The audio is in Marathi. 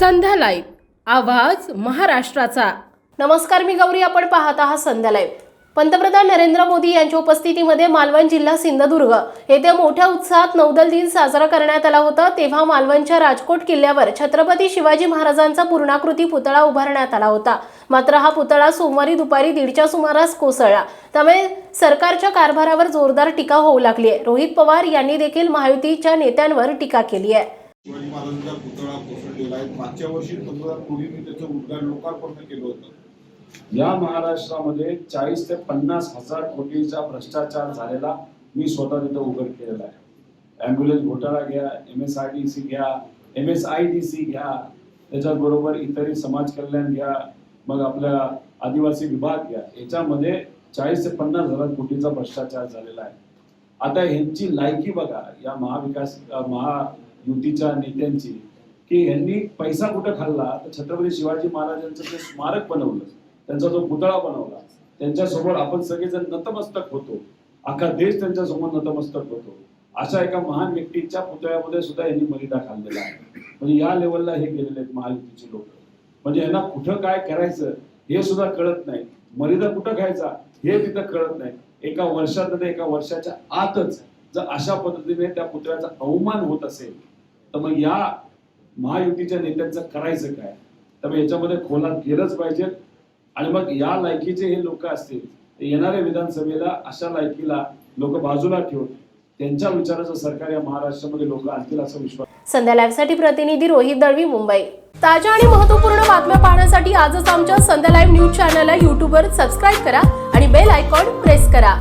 संध्या लाईव्ह. आवाज महाराष्ट्राचा. नमस्कार मी गौरी. आपण पाहत आहात संध्या लाईव्ह. पंतप्रधान नरेंद्र मोदी यांच्या उपस्थितीमध्ये मालवण जिल्हा सिंधुदुर्ग येथे मोठ्या उत्साहात नौदल दिन साजरा करण्यात आला होता. तेव्हा मालवणच्या राजकोट किल्ल्यावर छत्रपती शिवाजी महाराजांचा पूर्णाकृती पुतळा उभारण्यात आला होता. मात्र हा पुतळा सोमवारी दुपारी दीडच्या सुमारास कोसळला. त्यामुळे सरकारच्या कारभारावर जोरदार टीका होऊ लागली आहे. रोहित पवार यांनी देखील महायुतीच्या नेत्यांवर टीका केली आहे. शिवाजी आहे. मागच्या वर्षी पंतप्रधान मोदींनी त्याचं उद्घाटन लोकार्पण केलं होतं. या महाराष्ट्रामध्ये चाळीस ते पन्नास हजार कोटीचा भ्रष्टाचार झालेला मी स्वतः तिथं उघड केलेला आहे. ॲम्ब्युलन्स घोटाळा घ्या M S I D C घ्या M S I D C घ्या त्याच्याचबरोबर इतरही समाज कल्याण घ्या मग आपल्या आदिवासी विभाग घ्या. याच्यामध्ये चाळीस ते पन्नास हजार कोटीचा भ्रष्टाचार झालेला आहे. आता ह्यांची लायकी बघा. या महाविकास महायुतीच्या नेत्यांची. की यांनी पैसा कुठं खाल्ला? तर छत्रपती शिवाजी महाराजांचं जे स्मारक बनवलं त्यांचा जो पुतळा बनवला त्यांच्यासमोर आपण सगळेजण नतमस्तक होतो. अख्खा देश त्यांच्यासमोर नतमस्तक होतो. अशा एका महान व्यक्तीच्या पुतळ्यामध्ये सुद्धा यांनी मलिदा खाल्लेला आहे. म्हणजे या लेवलला हे गेलेले आहेत महायुतीचे लोक. म्हणजे यांना कुठं काय करायचं हे सुद्धा कळत नाही. मरिदा कुठं खायचा हे तिथं कळत नाही. एका वर्षात नाही एका वर्षाच्या आतच जर अशा पद्धतीने त्या पुतळ्याचा अवमान होत असेल तर मग या महायुतीच्या नेत्यांचं करायचं काय? त्यामुळे याच्यामध्ये खोलात गेलंच पाहिजे. आणि मग या लायकीचे हे लोक असतील येणाऱ्या विधानसभेला अशा लायकीला लोक बाजूला ठेवून त्यांच्या विचाराचं सरकार या महाराष्ट्रामध्ये लोक आणतील असा विश्वास. संध्या लाईव्हसाठी प्रतिनिधी रोहित दळवी मुंबई. ताज्या आणि महत्त्वपूर्ण बातम्या पाहण्यासाठी आजच आमच्या संध्या लाईव्ह न्यूज चॅनलला यूट्यूबवर सबस्क्राईब करा आणि बेल आयकॉन प्रेस करा.